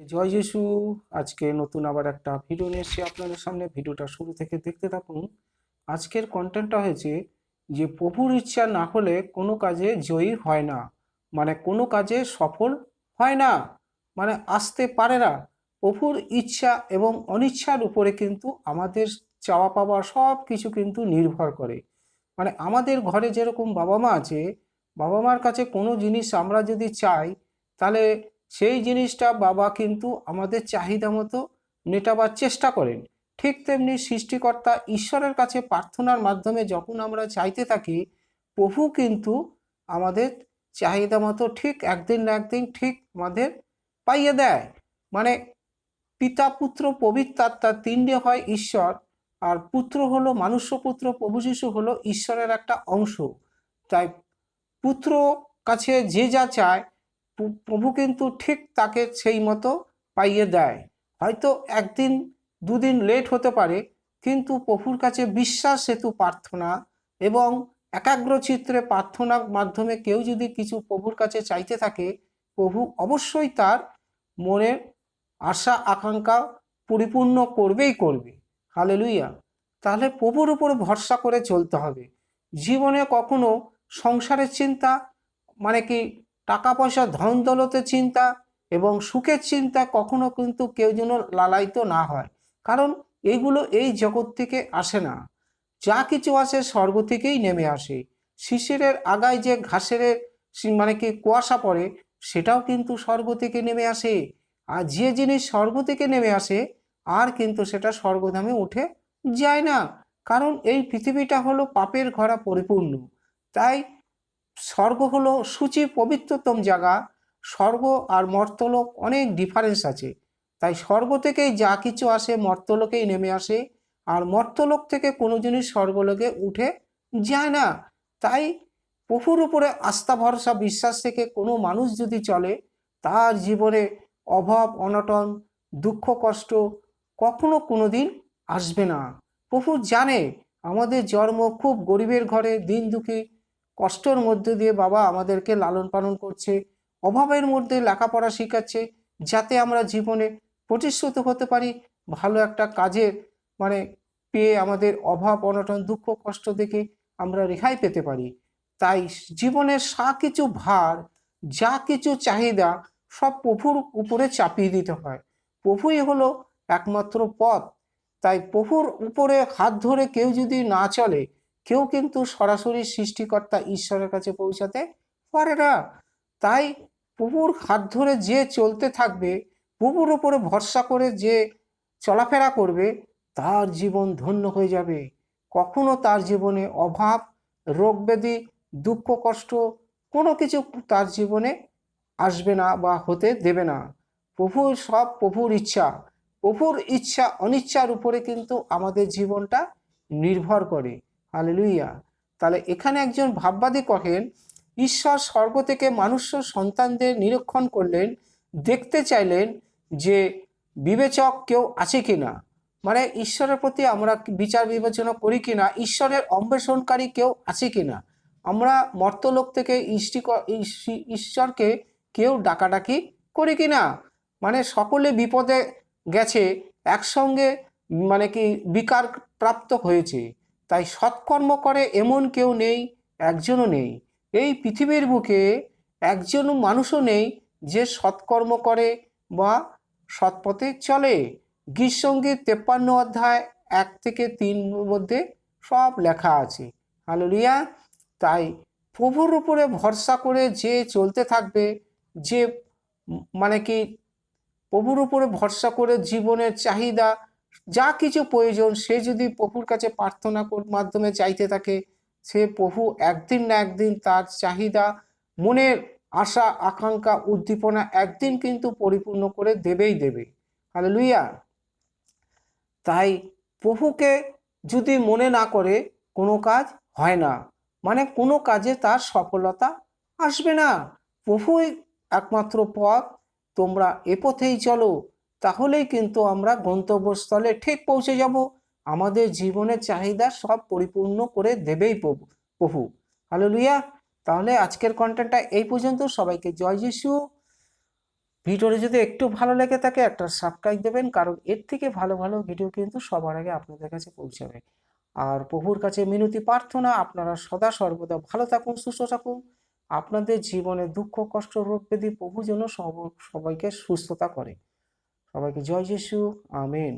জয় যিশু। আজকে নতুন আবার একটা ভিডিও নিয়ে এসেছি আপনাদের সামনে। ভিডিওটা শুরু থেকে দেখতে থাকুন। আজকের কন্টেন্টটা হয়েছে যে প্রভুর ইচ্ছা না হলে কোনো কাজে জয়ী হয় না। মানে কোনো কাজে সফল হয় না। মানে আসতে পারে না। প্রভুর ইচ্ছা এবং অনিচ্ছার উপরে কিন্তু আমাদের চাওয়া পাওয়া সব কিছু কিন্তু নির্ভর করে। মানে আমাদের ঘরে যেরকম বাবা মা আছে বাবা মার কাছে কোনো জিনিস আমরা যদি চাই, তাহলে সেই জিনিসটা বাবা কিন্তু আমাদের চাহিদা মতো মেটাবার চেষ্টা করেন। ঠিক তেমনি সৃষ্টিকর্তা ঈশ্বরের কাছে প্রার্থনার মাধ্যমে যখন আমরা চাইতে থাকি, প্রভু কিন্তু আমাদের চাহিদা মতো ঠিক একদিন না একদিন ঠিক আমাদের পাইয়ে দেয়। মানে পিতা, পুত্র, পবিত্র আত্মা তিনটে হয় ঈশ্বর, আর পুত্র হলো মানুষ্য পুত্র, প্রভু শিশু হলো ঈশ্বরের একটা অংশ। তাই পুত্র কাছে যে যা চায় প্রভু কিন্তু ঠিক তাকে সেই মতো পাইয়ে দেয়। হয়তো একদিন, দুদিন লেট হতে পারে, কিন্তু প্রভুর কাছে বিশ্বাস সেতু প্রার্থনা এবং একাগ্র চিত্রে প্রার্থনার মাধ্যমে কেউ যদি কিছু প্রভুর কাছে চাইতে থাকে, প্রভু অবশ্যই তার মনের আশা, আকাঙ্ক্ষা পরিপূর্ণ করবেই করবে। হালেলুইয়া তাহলে প্রভুর উপর ভরসা করে চলতে হবে। জীবনে কখনো সংসারের চিন্তা মানে কি টাকা পয়সা ধন দৌলতের চিন্তা এবং সুখের চিন্তা কখনো কিন্তু কেউ যেন লালায়িত না হয়। কারণ এইগুলো এই জগৎ থেকে আসে না। যা কিছু আসে স্বর্গ থেকেই নেমে আসে। শিশিরের আগায় যে ঘাসের মানে কি কুয়াশা পড়ে, সেটাও কিন্তু স্বর্গ থেকে নেমে আসে। আর যে জিনিস স্বর্গ থেকে নেমে আসে, আর কিন্তু সেটা স্বর্গধামে উঠে যায় না। কারণ এই পৃথিবীটা হলো পাপের ঘরা পরিপূর্ণ। তাই স্বর্গ হলো সূচি পবিত্রতম জায়গা। স্বর্গ আর মর্তলোক অনেক ডিফারেন্স আছে। তাই স্বর্গ থেকেই যা কিছু আসে মর্তলোকেই নেমে আসে। আর মর্তলোক থেকে কোনো জিনিস স্বর্গলোকে উঠে যায় না। তাই প্রভুর উপরে আস্থা, ভরসা, বিশ্বাস থেকে কোনো মানুষ যদি চলে, তার জীবনে অভাব, অনটন, দুঃখ, কষ্ট কখনো কোনো দিন আসবে না। প্রভু জানে আমাদের জন্ম খুব গরিবের ঘরে, দিন দুঃখী কষ্টের মধ্যে দিয়ে বাবা আমাদেরকে লালন পালন করছে, অভাবের মধ্যে লেখাপড়া শেখাচ্ছে, যাতে আমরা জীবনে প্রতিশ্রুত হতে পারি, ভালো একটা কাজের মানে পেয়ে আমাদের অভাব, অনটন, দুঃখ, কষ্ট দেখে আমরা রেহাই পেতে পারি। তাই জীবনের সা কিছু ভার, যা কিছু চাহিদা সব প্রভুর উপরে চাপিয়ে দিতে হয়। প্রভুই হলো একমাত্র পথ। তাই প্রভুর উপরে হাত ধরে কেউ যদি না চলে কেউ কিন্তু সরাসরি সৃষ্টিকর্তা ঈশ্বরের কাছে পৌঁছাতে পারে না। তাই প্রভুর হাত ধরে যে চলতে থাকবে, প্রভুর উপরে ভরসা করে যে চলাফেরা করবে, তার জীবন ধন্য হয়ে যাবে। কখনো তার জীবনে অভাব রোগ ব্যাধি দুঃখ, কষ্ট কোনো কিছু তার জীবনে আসবে না বা হতে দেবে না। প্রভুর সব প্রভুর ইচ্ছা প্রভুর ইচ্ছা অনিচ্ছার উপরে কিন্তু আমাদের জীবনটা নির্ভর করে। হালেলুইয়া তাহলে এখানে একজন ভাববাদী কহেন, ঈশ্বর স্বর্গ থেকে মানুষ সন্তানদের নিরীক্ষণ করলেন, দেখতে চাইলেন যে বিবেচক কেউ আছে কিনা। মানে ঈশ্বরের প্রতি আমরা বিচার বিবেচনা করি কিনা, ঈশ্বরের অন্বেষণকারী কেউ আছে কিনা। আমরা মর্তলোক থেকে ঈশ্বরকে কেউ ডাকাডাকি করি কিনা। মানে সকলে বিপদে গেছে, একসঙ্গে মানে কি বিকার প্রাপ্ত হয়েছে। তাই সৎকর্ম করে এমন কেউ নেই, একজনও নেই। এই পৃথিবীর বুকে একজন মানুষও নেই যে সৎকর্ম করে বা সৎপথে চলে। গীতসঙ্গীত তেপ্পান্ন অধ্যায় এক থেকে তিন মধ্যে সব লেখা আছে। হালেলুয়া। তাই প্রভুর উপরে ভরসা করে যে চলতে থাকবে, যে মানে কি প্রভুর উপরে ভরসা করে জীবনের চাহিদা যা কিছু প্রয়োজন, সে যদি প্রভুর কাছে প্রার্থনা মাধ্যমে চাইতে থাকে, সে প্রভু একদিন না একদিন তার চাহিদা, মনের আশা, আকাঙ্ক্ষা, উদ্দীপনা একদিন কিন্তু পরিপূর্ণ করে দেবেই দেবে। হালেলুইয়া তাই প্রভুকে যদি মনে না করে, কোনো কাজ হয় না। মানে কোনো কাজে তার সফলতা আসবে না। প্রভুই একমাত্র পথ, তোমরা এ পথেই চলো। তাহলেই কিন্তু আমরা গন্তব্যস্থলে ঠিক পৌঁছে যাব। আমাদের জীবনের চাহিদা সব পরিপূর্ণ করে দেবেই প্রভু প্রভু। হালেলুয়া। তাহলে আজকের কন্টেন্টটা এই পর্যন্ত। সবাইকে জয় যিশু। ভিডিওটি যদি একটু ভালো লেগে থাকে, একটা সাবস্ক্রাইব দেবেন, কারণ এর থেকে ভালো ভালো ভিডিও কিন্তু সবার আগে আপনাদের কাছে পৌঁছাবে। আর প্রভুর কাছে মিনতি প্রার্থনা, আপনারা সদা সর্বদা ভালো থাকুন, সুস্থ থাকুন। আপনাদের জীবনে দুঃখ, কষ্ট, রোগ ব্যাধি প্রভু যেন সব- সবাইকে সুস্থতা করে। সবাইকে জয় যিশু আমেন।